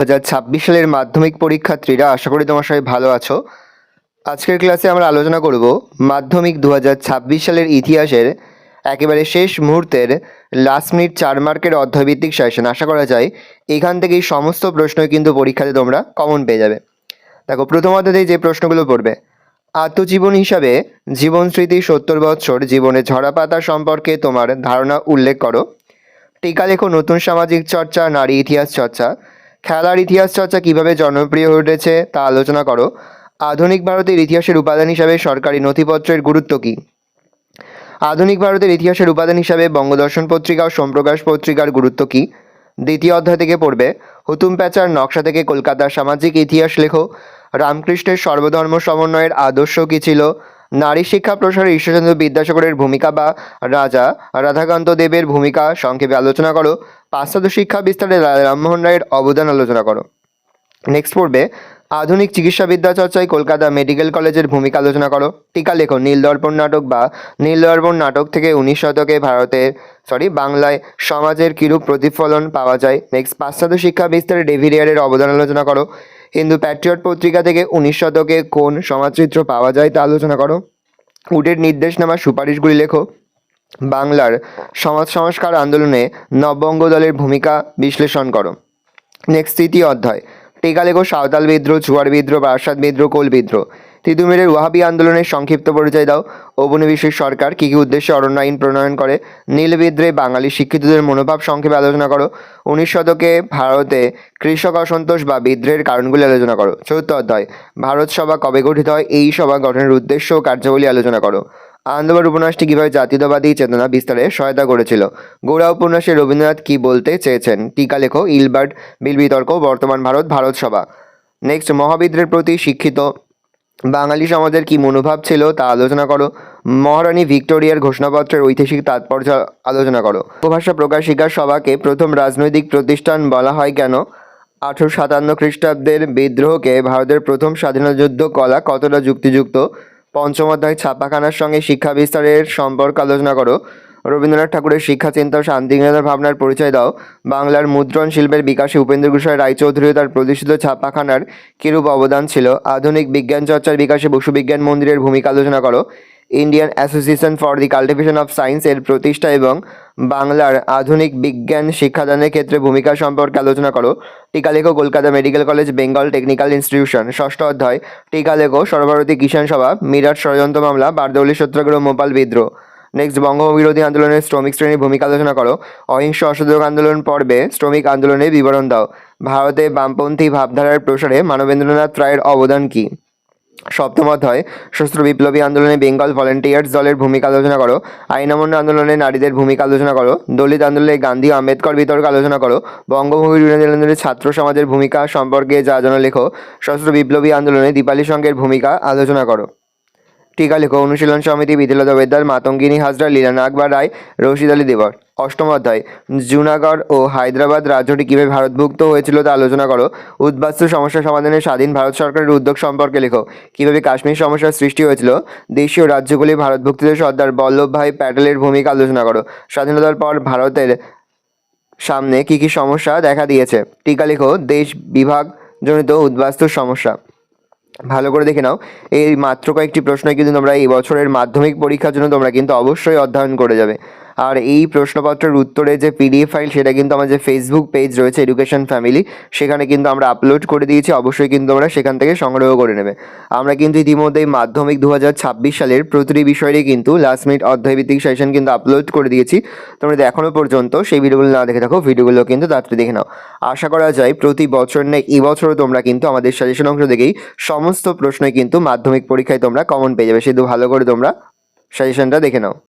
হাজার ছাব্বিশ সালের মাধ্যমিক পরীক্ষার্থীরা, আশা করি তোমার সবাই ভালো আছো। আজকের ক্লাসে আমরা আলোচনা করব মাধ্যমিক দু হাজার ছাব্বিশ সালের ইতিহাসের একেবারে শেষ মুহূর্তের লাস্ট মিনিট চার মার্কের অধ্যায়ভিত্তিক সেশন আশা করা যায় এখান থেকেই সমস্ত প্রশ্নই কিন্তু পরীক্ষাতে তোমরা কমন পেয়ে যাবে। দেখো, প্রথম অধ্যায়ে যে প্রশ্নগুলো পড়বে, আত্মজীবন হিসাবে জীবন স্মৃতি সত্তর বৎসর জীবনে ঝরাপাতা সম্পর্কে তোমার ধারণা উল্লেখ করো। টিকা লেখো, নতুন সামাজিক চর্চা, নারী ইতিহাস চর্চা। খেলার ইতিহাস চর্চা কীভাবে জনপ্রিয় হয়ে উঠেছে তা আলোচনা করো। আধুনিক ভারতের ইতিহাসের উপাদান হিসাবে সরকারি নথিপত্রের গুরুত্ব কী? আধুনিক ভারতের ইতিহাসের উপাদান হিসাবে বঙ্গদর্শন পত্রিকা ও সোমপ্রকাশ পত্রিকার গুরুত্ব কী? দ্বিতীয় অধ্যায় থেকে পড়বে, হুতুম প্যাচার নকশা থেকে কলকাতার সামাজিক ইতিহাস লেখো, রামকৃষ্ণের সর্বধর্ম সমন্বয়ের আদর্শ কী ছিল? নারী শিক্ষা প্রসারে ঈশ্বরচন্দ্র বিদ্যাসাগরের ভূমিকা বা রাজা রাধাকান্ত দেবের ভূমিকা সংক্ষেপে আলোচনা করো। পাশ্চাত্য শিক্ষা বিস্তারে রামমোহন রায়ের অবদান আলোচনা করো। নেক্সট পড়বে আধুনিক চিকিৎসাবিদ্যা চর্চায় কলকাতা মেডিকেল কলেজের ভূমিকা আলোচনা করো। টিকা লেখো, নীলদর্পণ নাটক বা নীলদর্পণ নাটক থেকে উনিশ শতকে ভারতের সরি বাংলায় সমাজের কিরূপ প্রতিফলন পাওয়া যায়? নেক্সট পাশ্চাত্য শিক্ষা বিস্তারে ডেভিরিয়ারের অবদান আলোচনা করো। হিন্দু প্যাট্রিয়ট পত্রিকা থেকে উনিশ শতকে কোন সমাজচিত্র পাওয়া যায় তা আলোচনা করো। উডের নির্দেশনামা সুপারিশগুলি লেখো। বাংলার সমাজ সংস্কার আন্দোলনে নববঙ্গ দলের ভূমিকা বিশ্লেষণ করো। নেক্সট তৃতীয় অধ্যায়। টিকা লেখো সাঁওতাল বিদ্রোহ চুয়ার বিদ্রোহ বারাসাত বিদ্রোহ, কোল বিদ্রোহ। তিতুমিরের ওয়াহাবি আন্দোলনের সংক্ষিপ্ত পরিচয় দাও। ঔপনিবেশিক সরকার কী কী উদ্দেশ্যে অরণ্য আইন প্রণয়ন করে? নীল বিদ্রোহে বাঙালি শিক্ষিতদের মনোভাব সংক্ষেপে আলোচনা করো। উনিশ শতকে ভারতে কৃষক অসন্তোষ বা বিদ্রোহের কারণগুলি আলোচনা করো। চতুর্থ অধ্যায়, ভারত সভা কবে গঠিত হয়? এই সভা গঠনের উদ্দেশ্য ও কার্যাবলী আলোচনা করো। আনন্দবাড় উপন্যাসটি কীভাবে জাতীয়তাবাদী চেতনা বিস্তারে সহায়তা করেছিল? গোড়া উপন্যাসে রবীন্দ্রনাথ কী বলতে চেয়েছেন? টিকা লেখো ইলবার্ট বিল বিতর্ক বর্তমান ভারত ভারত সভা। নেক্সট মহাবিদ্রের প্রতি শিক্ষিত বাঙালি সমাজের কী মনোভাব ছিল তা আলোচনা করো। মহারানী ভিক্টোরিয়ার ঘোষণাপত্রের ঐতিহাসিক তাৎপর্য আলোচনা করো। উপভাষা প্রকাশিকা সভাকে প্রথম রাজনৈতিক প্রতিষ্ঠান বলা হয় কেন? আঠেরোশো সাতান্ন খ্রিস্টাব্দের বিদ্রোহকে ভারতের প্রথম স্বাধীনতা যুদ্ধ কলা কতটা যুক্তিযুক্ত? পঞ্চম অধ্যায় ছাপাখানার সঙ্গে শিক্ষা বিস্তারের সম্পর্ক আলোচনা করো। রবীন্দ্রনাথ ঠাকুরের শিক্ষা, চিন্তা ও ভাবনার পরিচয় দাও। বাংলার মুদ্রণ শিল্পের বিকাশে উপেন্দ্র কুশার রায়চৌধুরী তার প্রতিষ্ঠিত ছাপাখানার কিরূপ অবদান ছিল? আধুনিক বিজ্ঞান চর্চার বিকাশে বসুবিজ্ঞান মন্দিরের ভূমিকা আলোচনা করো। Indian Association for the Cultivation of Science এর প্রতিষ্ঠা এবং বাংলার আধুনিক বিজ্ঞান শিক্ষাদানের ক্ষেত্রে ভূমিকা সম্পর্কে আলোচনা করো। টিকা লেখো Kolkata Medical College, Bengal Technical Institution. ষষ্ঠ অধ্যায় টিকা লেখো সর্বভারতীয় কিষাণ সভা, মিরাট ষড়যন্ত্র মামলা, বারদৌলি সত্যাগ্রহ মোপাল বিদ্রোহ। নেক্সট বঙ্গবিরোধী আন্দোলনের শ্রমিক শ্রেণির ভূমিকা আলোচনা করো। অহিংস অসহযোগ আন্দোলন পর্বে শ্রমিক আন্দোলনের বিবরণ দাও। ভারতে বামপন্থী ভাবধারার প্রসারে মানবেন্দ্রনাথ রায়ের অবদান কী? সপ্তম অধ্যায় সশস্ত্র বিপ্লবী আন্দোলনে বেঙ্গল ভলেন্টিয়ার্স দলের ভূমিকা আলোচনা করো আইন অমান্য আন্দোলনে নারীদের ভূমিকা আলোচনা করো, দলিত আন্দোলনে গান্ধী আম্বেদকর বিতর্ক আলোচনা করো বঙ্গভূমি আন্দোলনের ছাত্র সমাজের ভূমিকা সম্পর্কে যা জানা লেখো, সশস্ত্র বিপ্লবী আন্দোলনে দীপালি সংঘের ভূমিকা আলোচনা করো। টিকা লেখো, অনুশীলন সমিতি, বিদ্যালয় বেদার মাতঙ্গিনী হাজরা, লীলা নাগবা রায়, রশিদ আলী দেবর। অষ্টম অধ্যায় জুনাগড় ও হায়দ্রাবাদ রাজ্যটি কীভাবে ভারতভুক্ত হয়েছিল তা আলোচনা করো। উদ্বাস্তু সমস্যা সমাধানে স্বাধীন ভারত সরকারের উদ্যোগ সম্পর্কে লেখো। কীভাবে কাশ্মীর সমস্যার সৃষ্টি হয়েছিল? দেশীয় রাজ্যগুলি ভারতভুক্তিতে সর্দার বল্লভভাই প্যাটেলের ভূমিকা আলোচনা করো। স্বাধীনতার পর ভারতের সামনে কী কী সমস্যা দেখা দিয়েছে? টিকা লেখো, দেশ বিভাগ জনিত উদ্বাস্তুর সমস্যা। ভালো করে দেখে নাও। এই মাত্র কয়েকটি প্রশ্ন কিন্তু তোমরা এই বছরের মাধ্যমিক পরীক্ষার জন্য তোমরা কিন্তু অবশ্যই অধ্যয়ন করে যাবে। আর এই প্রশ্নপত্রের উত্তরে যে পিডিএফ ফাইল সেটা কিন্তু আমার যে ফেসবুক পেজ রয়েছে এডুকেশন ফ্যামিলি সেখানে কিন্তু আমরা আপলোড করে দিয়েছি। অবশ্যই কিন্তু তোমরা সেখান থেকে সংগ্রহ করে নেবে। আমরা কিন্তু ইতিমধ্যেই মাধ্যমিক দু হাজার ছাব্বিশ সালের প্রতিটি বিষয়েরই কিন্তু লাস্ট মিনিট অধ্যায়ভিত্তিক সেশন কিন্তু আপলোড করে দিয়েছি। তোমরা এখনও পর্যন্ত সেই ভিডিওগুলো না দেখে থাকো, ভিডিওগুলো কিন্তু তাড়াতাড়ি দেখে নাও। আশা করা যায় প্রতি বছর নেই এবছরও তোমরা কিন্তু আমাদের সাজেশন অংশ থেকেই সমস্ত প্রশ্নই কিন্তু মাধ্যমিক পরীক্ষায় তোমরা কমন পেয়ে যাবে। শুধু ভালো করে তোমরা সাজেশনটা দেখে নাও।